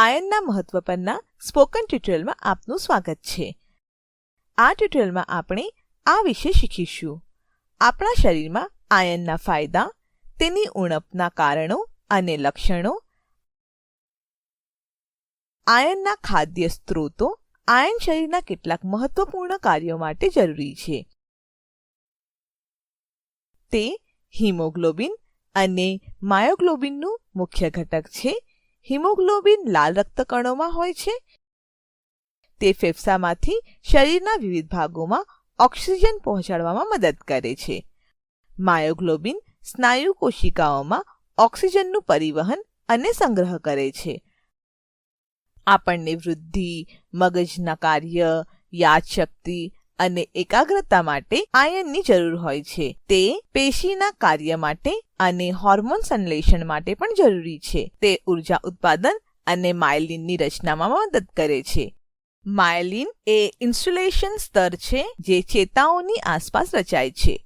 આયનના મહત્વ પરના સ્પોકન ટ્યુટોરિયલમાં આપનું સ્વાગત છે. આ ટ્યુટોરિયલમાં આપણે આ વિશે શીખીશું. આપણા શરીરમાં આયનના ફાયદા, તેની ઉણપના કારણો અને લક્ષણો, આયનના ખાદ્ય સ્ત્રોતો, આયન શરીરના કેટલાક મહત્વપૂર્ણ કાર્યો માટે જરૂરી છે. તે હિમોગ્લોબિન અને માયોગ્લોબિનનું મુખ્ય ઘટક છે. હિમોગ્લોબિન લાલ રક્તકણોમાં હોય છે. તે ફેફસામાંથી શરીરના વિવિધ ભાગોમાં ઓક્સિજન પહોંચાડવામાં મદદ કરે છે. માયોગ્લોબિન સ્નાયુ કોશિકાઓમાં ઓક્સિજનનું પરિવહન અને સંગ્રહ કરે છે. આપણને વૃદ્ધિ, મગજના કાર્ય, યાદશક્તિ અને એકાગ્રતા માટે આયનની જરૂર હોય છે. તે પેશીના કાર્ય માટે અને હોર્મોન સંશ્લેષણ માટે પણ જરૂરી છે. તે ઊર્જા ઉત્પાદન અને માયલિનની રચનામાં મદદ કરે છે. માયલિન એ ઇન્સ્યુલેશન સ્તર છે જે ચેતાઓની આસપાસ રચાય છે.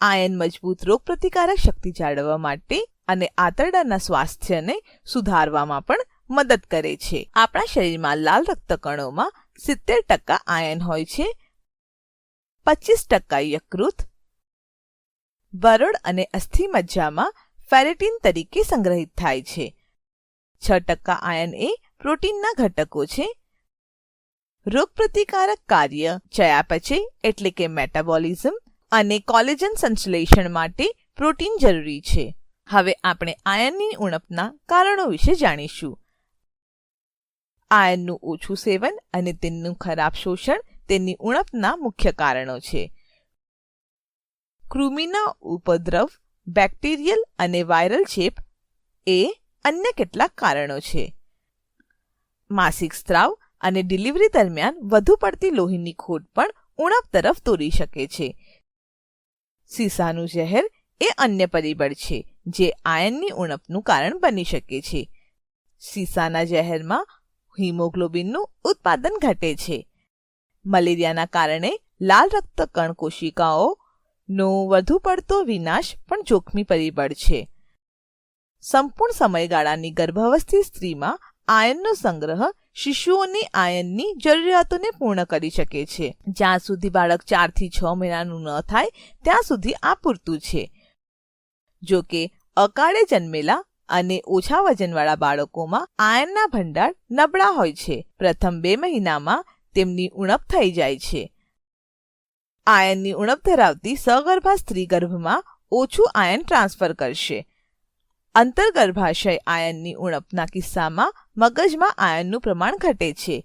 આયન મજબૂત રોગપ્રતિકારક શક્તિ જાળવવા માટે અને આંતરડાના સ્વાસ્થ્યને સુધારવામાં પણ મદદ કરે છે. આપણા શરીરમાં લાલ રક્તકણોમાં સિત્તેર ટકા આયન હોય છે પચીસ ટકા યકૃત બરોડ અને અસ્થિમજ્જામાં ફેરેટિન તરીકે સંગ્રહિત થાય છે. છ ટકા આયન એ પ્રોટીનના ઘટકો છે. રોગપ્રતિકારક કાર્ય ચયાપચય એટલે કે મેટાબોલિઝમ અને કોલેજન સંશ્લેષણ માટે પ્રોટીન જરૂરી છે. હવે આપણે આયનની ઉણપના કારણો વિશે જાણીશું. આયનનું ઓછું સેવન અને તેનું ખરાબ શોષણ તેની ઉણપના મુખ્ય કારણો છે. કૃમિના ઉપદ્રવ, બેક્ટેરિયલ અને વાયરલ ચેપ એ અન્ય કેટલાક કારણો છે. માસિક સ્ત્રાવ અને ડિલિવરી દરમિયાન વધુ પડતી લોહીની ખોટ પણ ઉણપ તરફ દોરી શકે છે. સીસાનું જહેર એ અન્ય પરિબળ છે, જે આયનની ઉણપનું કારણ બની શકે છે. સીસાના ઝેરમાં હિમોગ્લોબિનનું ઉત્પાદન ઘટે છે. મલેરિયાના કારણે લાલ રક્તકણ કોશિકાઓનો વધુ પડતો વિનાશ પણ જોખમી પરિબળ છે. સંપૂર્ણ સમયગાળાની ગર્ભાવસ્થિત સ્ત્રીમાં આયનનો સંગ્રહ શિશુઓની આયનની જરૂરિયાતોને પૂર્ણ કરી શકે છે. જ્યાં સુધી બાળક ચારથી છ મહિનાનું ન થાય, ત્યાં સુધી આ પૂરતું છે. જો કે, અકાળે જન્મેલા અને ઓછા વજનવાળા બાળકોમાં આયનના ભંડાર નબળા હોય છે. પ્રથમ બે મહિનામાં તેમની ઉણપ થઈ જાય છે. આયનની ઉણપ ધરાવતી સગર્ભા સ્ત્રી ગર્ભમાં ઓછું આયન ટ્રાન્સફર કરશે. અંતર્ગર્ભાશય આયનની ઉણપના કિસ્સામાં મગજમાં આયનનું પ્રમાણ ઘટે છે.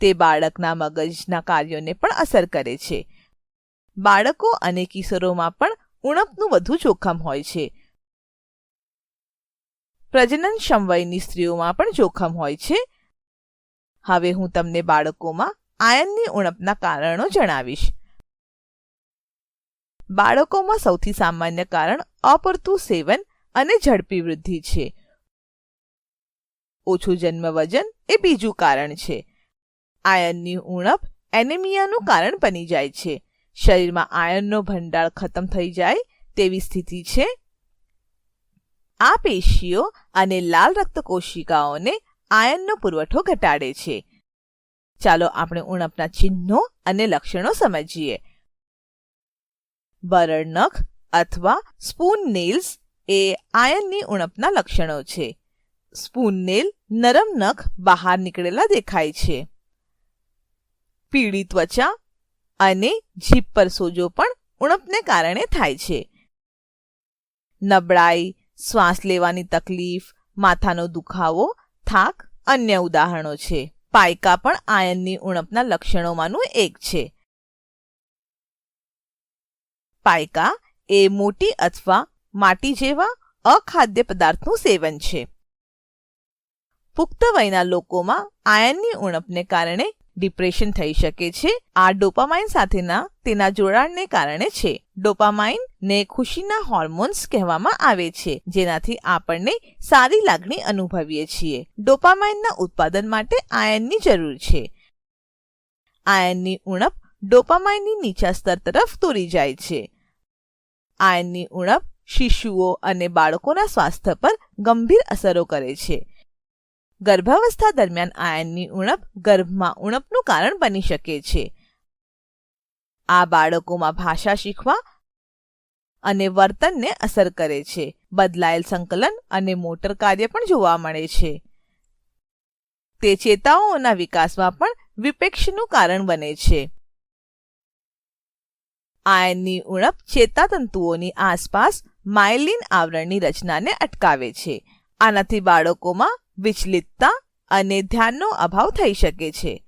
તે બાળકના મગજના કાર્યોને પણ અસર કરે છે. બાળકો અને કિશોરોમાં પણ ઉણપનું વધુ જોખમ હોય છે. પ્રજનન સમવયની સ્ત્રીઓમાં પણ જોખમ હોય છે. હવે હું તમને બાળકોમાં આયનની ઉણપના કારણો જણાવીશ. બાળકોમાં સૌથી સામાન્ય કારણ અપૂરતું સેવન અને ઝડપી વૃદ્ધિ છે. ઓછું જન્મ વજન એ બીજું કારણ છે. આયનની ઉણપ એનેમિયાનું કારણ બની જાય છે. શરીરમાં આયનનો ભંડાર ખતમ થઈ જાય તેવી સ્થિતિ છે. આ પેશીઓ અને લાલ રક્ત કોશિકાઓને આયનનો પુરવઠો ઘટાડે છે. ચાલો આપણે ઉણપના ચિહ્નો અને લક્ષણો સમજીએ. બરડ નખ અથવા સ્પૂન નેલ્સ એ આયનની ઉણપના લક્ષણો છે. સ્પૂન નેલ નરમ નખ બહાર નીકળેલા દેખાય છે. પીળી ત્વચા અને જીભ પર સોજો પણ ઉણપને કારણે થાય છે. નબળાઈ, શ્વાસ લેવાની તકલીફ, માથાનો દુખાવો, થાક અન્ય ઉદાહરણો છે. પાયકા પણ આયનની ઉણપના લક્ષણોમાંનું એક છે. પાયકા એ મોટી અથવા માટી જેવા અખાદ્ય પદાર્થનું સેવન છે. પુખ્ત વયના લોકોમાં આયનની ઉણપને કારણે ડિપ્રેશન થઈ શકે છે. આ ડોપામાઇન સાથેના તેના જોડાણને કારણે છે. ડોપામાઇન ને ખુશીના હોર્મોન્સ કહેવામાં આવે છે, જેનાથી આપણને સારી લાગણી અનુભવીએ છીએ. ડોપામાઇનના ઉત્પાદન માટે આયનની જરૂર છે. આયનની ઉણપ ડોપામાઇનની નીચા સ્તર તરફ દોરી જાય છે. આયનની ઉણપ શિશુઓ અને બાળકોના સ્વાસ્થ્ય પર ગંભીર અસરો કરે છે. ગર્ભાવસ્થા દરમિયાન આયનની ઉણપ ગર્ભમાં ઉણપનું કારણ બની શકે છે. આ બાળકોમાં ભાષા શીખવા અને વર્તનને અસર કરે છે. બદલાયેલ સંકલન અને મોટર કાર્ય પણ જોવા મળે છે. તે ચેતાઓના વિકાસમાં પણ વિપેક્ષનું કારણ બને છે. આયનની ઉણપ ચેતાતંતુઓની આસપાસ માયલિન આવરણની રચનાને અટકાવે છે. આનાથી બાળકોમાં વિચલિતતા અને ધ્યાનનો અભાવ થઈ શકે છે.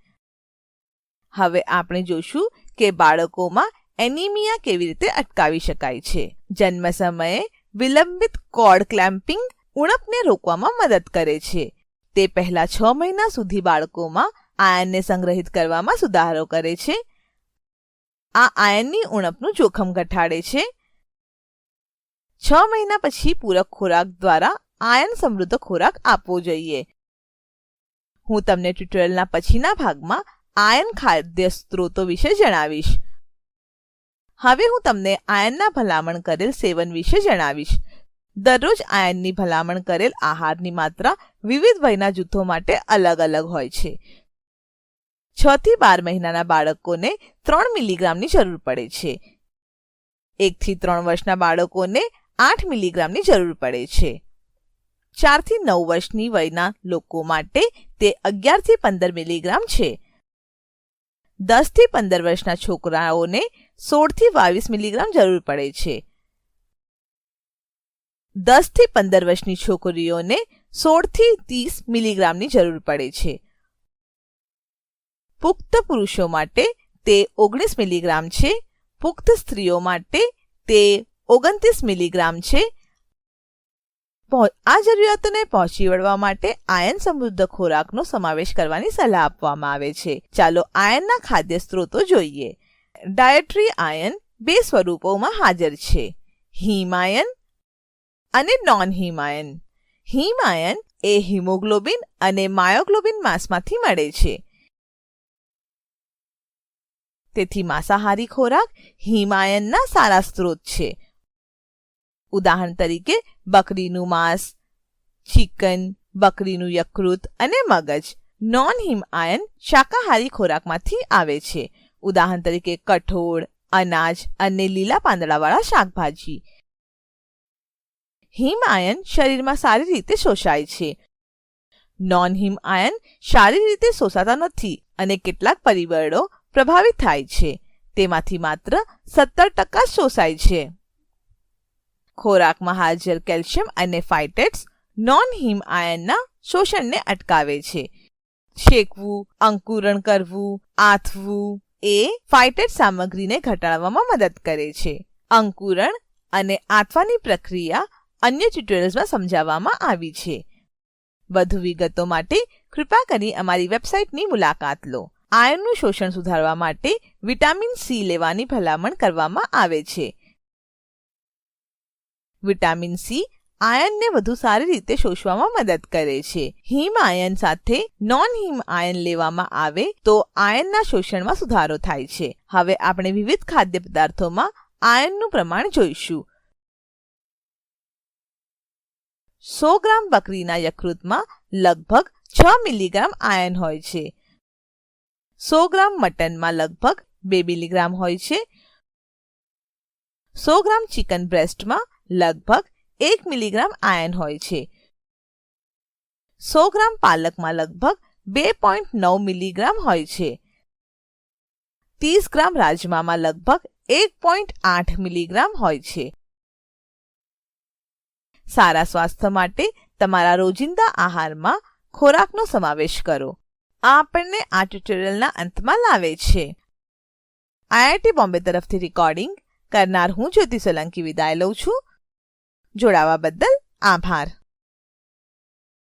હવે આપણે જોશું કે બાળકોમાં એનિમિયા કેવી રીતે અટકાવી શકાય છે. જન્મ સમયે વિલંબિત કોડ ક્લેમ્પિંગ ઉણપને રોકવામાં મદદ કરે છે. તે પહેલા છ મહિના સુધી બાળકોમાં આયનને સંગ્રહિત કરવામાં સુધારો કરે છે. આ આયનની ઉણપનું જોખમ ઘટાડે છે. છ મહિના પછી પૂરક ખોરાક દ્વારા આયન સમૃદ્ધ ખોરાક આપવો જોઈએ. હું તમને ટ્યુટોરિયલના પછીના ભાગમાં આયન ખાદ્ય સ્ત્રોતો વિશે જણાવીશ. હવે હું તમને આયનના ભલામણ કરેલ સેવન વિશે જણાવીશ. દરરોજ આયનની ભલામણ કરેલ આહારની માત્રા વિવિધ વયના જૂથો માટે અલગ અલગ હોય છે. છ થી બાર મહિનાના બાળકોને ત્રણ મિલીગ્રામની જરૂર પડે છે. એકથી ત્રણ વર્ષના બાળકોને આઠ મિલીગ્રામની જરૂર પડે છે. ચારથી નવ વર્ષની વયના લોકો માટે તે અગિયારથી પંદર મિલીગ્રામ છે. દસથી પંદર વર્ષના છોકરાઓને સોળથી બાવીસ મિલીગ્રામ જરૂર પડે છે. દસથી પંદર વર્ષની છોકરીઓને સોળથી ત્રીસ મિલીગ્રામની જરૂર પડે છે. પુખ્ત પુરુષો માટે તે ઓગણીસ મિલીગ્રામ છે. પુખ્ત સ્ત્રીઓ માટે તે ઓગણત્રીસ મિલીગ્રામ છે. આ જરૂરિયાતોને પહોંચી વળવા માટે આયન સમૃદ્ધ ખોરાકનો સમાવેશ કરવાની સલાહ આપવામાં આવે છે. ચાલો આયનના ખાદ્ય સ્ત્રોતો જોઈએ. ડાયટરી આયન બે સ્વરૂપોમાં હાજર છે. હિમાયન અને નોન હિમાયન હિમાયન એ હિમોગ્લોબિન અને માયોગ્લોબિન માંસમાંથી મળે છે. તેથી માંસાહારી ખોરાક હિમાયનના સારા સ્ત્રોત છે. ઉદાહરણ તરીકે બકરીનું માંસ, ચિકન, બકરીનું યકૃત અને મગજ. નોન હિમ આયન શાકાહારી ખોરાકમાંથી આવે છે. ઉદાહરણ તરીકે કઠોળ, અનાજ અને લીલા પાંદડાવાળા શાકભાજી. હિમ આયન શરીરમાં સારી રીતે શોષાય છે. નોન હિમ આયન સારી રીતે શોષાતા નથી અને કેટલાક પરિબળો પ્રભાવિત થાય છે. તેમાંથી માત્ર સત્તર ટકા શોષાય છે. ખોરાકમાં હાજર કેલ્શિયમ અને ફાઇટેટ્સ નોન હિમ આયનના શોષણને અટકાવે છે. શેકવું, અંકુરણ કરવું, આથવું એ ફાઇટેટ સામગ્રીને ઘટાડવામાં મદદ કરે છે. અંકુરણ અને આથવાની પ્રક્રિયા અન્ય ટ્યુટોરિયલ્સમાં સમજાવવામાં આવી છે. વધુ વિગતો માટે કૃપા કરી અમારી વેબસાઇટની મુલાકાત લો. આયનનું શોષણ સુધારવા માટે વિટામિન સી લેવાની ભલામણ કરવામાં આવે છે. વિટામિન સી આયનને વધુ સારી રીતે શોષવામાં મદદ કરે છે. હિમ આયન સાથે નોન હિમ આયન લેવામાં આવે તો આયનના શોષણમાં સુધારો થાય છે. હવે આપણે વિવિધ ખાદ્ય પદાર્થોમાં આયનનું પ્રમાણ જોઈશું. સો ગ્રામ બકરીના યકૃતમાં લગભગ છ મિલીગ્રામ આયન હોય છે. સો ગ્રામ મટનમાં લગભગ બે મિલીગ્રામ હોય છે. સો ગ્રામ ચિકન બ્રેસ્ટમાં લગભગ એક મિલીગ્રામ આયન હોય છે. સો ગ્રામ પાલકમાં લગભગ બે પોઈન્ટ નવ મિલીગ્રામ હોય છે. ત્રીસ ગ્રામ રાજમામાં લગભગ એક પોઈન્ટ આઠ મિલીગ્રામ હોય છે. સારા સ્વાસ્થ્ય માટે તમારા રોજિંદા આહારમાં ખોરાકનો સમાવેશ કરો. આ આપણને આ ટ્યુટોરિયલના અંતમાં લાવે છે. આઈઆઈટી બોમ્બે તરફથી રેકોર્ડિંગ કરનાર હું જ્યોતિ સોલંકી વિદાય લઉં છું. જોડાવા બદલ આભાર.